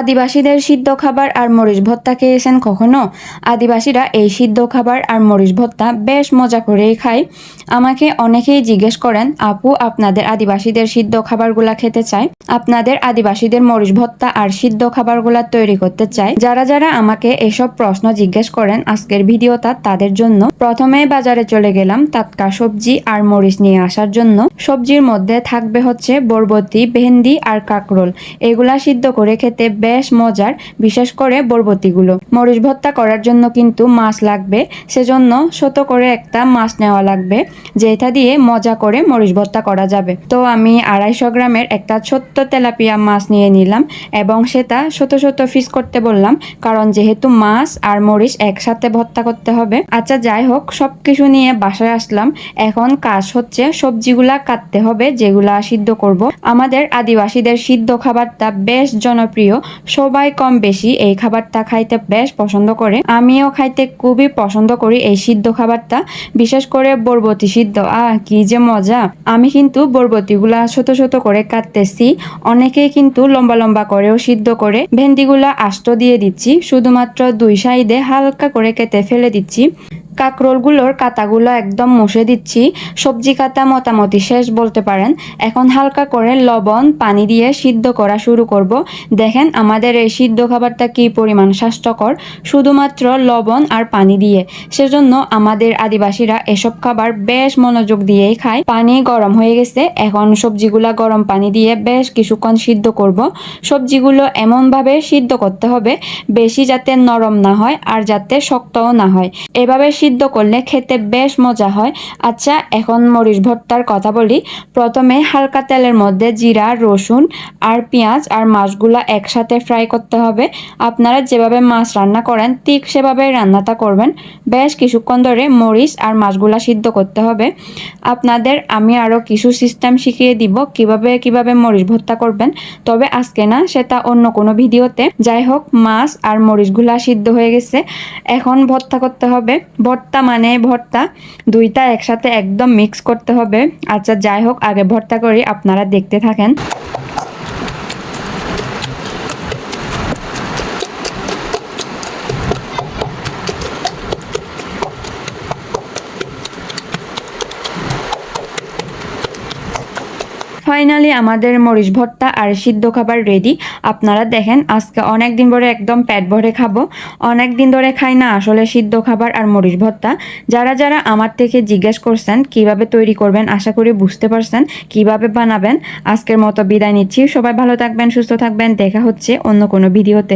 আদিবাসীদের সিদ্ধ খাবার আর মরিচ ভত্তা খেয়েছেন কখনো? আদিবাসীরা এই সিদ্ধ খাবার আর মরিচ ভত্তা বেশ মজা করেই খায়। আমাকে অনেকেই জিজ্ঞেস করেন, আপু, আপনাদের আদিবাসীদের সিদ্ধ খাবারগুলা খেতে চাই আপনাদের আদিবাসীদের মরিচ ভত্তা আর সিদ্ধ খাবারগুলা তৈরি করতে চাই যারা যারা আমাকে এসব প্রশ্ন জিজ্ঞেস করেন আজকের ভিডিওটা তাদের জন্য, প্রথমে বাজারে চলে গেলাম টাটকা সবজি আর মরিচ নিয়ে আসার জন্য। সবজির মধ্যে থাকবে হচ্ছে বরবতি ভেন্ডি আর কাকরোল। এগুলা সিদ্ধ করে খেতে বেশ মজার, বিশেষ করে বরবতিগুলো মরিচ ভর্তা করার জন্য কিন্তু মাছ লাগবে, সেজন্য শত করে একটা মাছ নেওয়া লাগবে যেটা দিয়ে মজা করে মরিচ ভর্তা করা যাবে। তো আমি আড়াইশো গ্রামের একটা ছোট্ট তেলাপিয়া মাছ নিয়ে নিলাম, এবং সেটা শত শত পিস করতে বললাম, কারণ যেহেতু মাছ আর মরিচ একসাথে ভর্তা করতে হবে। আচ্ছা যাই হোক সব কিছু নিয়ে বাসায় আসলাম। এখন কাজ হচ্ছে সবজিগুলা কাটতে হবে, যেগুলা সিদ্ধ করব। আমাদের আদিবাসীদের সিদ্ধ খাবারটা বেশ জনপ্রিয় সবাই কম বেশি এই খাবারটা খাইতে বেশ পছন্দ করে। আমিও খাইতে খুবই পছন্দ করি এই সিদ্ধ খাবারটা, বিশেষ করে বরবতি সিদ্ধ। আহ, কি যে মজা। আমি কিন্তু বরবতিগুলা ছোট ছোট করে কাটতেছি। অনেকেই কিন্তু লম্বা লম্বা করেও সিদ্ধ করে। ভেন্ডিগুলা আস্ত দিয়ে দিচ্ছি। শুধুমাত্র দুই সাইডে হালকা করে কেটে ফেলে দিচ্ছি। কাকরোলগুলোর কাতাগুলো একদম মুছে দিচ্ছি। সবজি কাটা মোটামুটি শেষ বলতে পারেন। এখন হালকা করে লবণ, পানি দিয়ে সিদ্ধ করা শুরু করব। দেখেন আমাদের এই সিদ্ধ খাবারটা কি পরিমাণ স্বাস্থ্যকর। শুধুমাত্র লবণ আর পানি দিয়ে। সেজন্য আমাদের আদিবাসীরা এসব খাবার বেশ মনোযোগ দিয়েই খায়। পানি গরম হয়ে গেছে। এখন সবজিগুলা গরম পানি দিয়ে বেশ কিছুক্ষণ সিদ্ধ করব। সবজিগুলো এমনভাবে সিদ্ধ করতে হবে, বেশি যাতে নরম না হয় আর যাতে শক্তও না হয়। এভাবে সিদ্ধ করলে খেতে বেশ মজা হয়। আচ্ছা এখন মরিচ ভর্তার কথা বলি। প্রথমে হালকা তেলের মধ্যে জিরা, রসুন আর পেঁয়াজ আর মাছগুলা একসাথে ফ্রাই করতে হবে। আপনারা যেভাবে মাছ রান্না করেন, ঠিক সেভাবে রান্নাটা করবেন। বেশ কিছুক্ষণ ধরে মরিচ আর মাছগুলা সিদ্ধ করতে হবে। আপনাদের আমি আরও কিছু সিস্টেম শিখিয়ে দিব কীভাবে কীভাবে মরিচ ভর্তা করবেন। তবে আজকে না, সেটা অন্য কোনো ভিডিওতে। যাই হোক, মাছ আর মরিচগুলা সিদ্ধ হয়ে গেছে। এখন ভর্তা করতে হবে। ভর্তা মানে ভর্তা, দুইটা একসাথে একদম মিক্স করতে হবে। আচ্ছা যাই হোক, আগে ভর্তা করি, আপনারা দেখতে থাকেন। ফাইনালি আমাদের মরিচ ভর্তা আর সিদ্ধ খাবার রেডি আপনারা দেখেন, আজকে অনেক দিন ধরে একদম পেট ভরে খাব। অনেক দিন ধরে খাই না আসলে সিদ্ধ খাবার আর মরিচ ভর্তা। যারা যারা আমার থেকে জিজ্ঞেস করছেন, কীভাবে তৈরি করবেন, আশা করি বুঝতে পারছেন, কীভাবে বানাবেন। আজকের মতো বিদায় নিচ্ছি। সবাই ভালো থাকবেন, সুস্থ থাকবেন। দেখা হচ্ছে অন্য কোনো ভিডিওতে।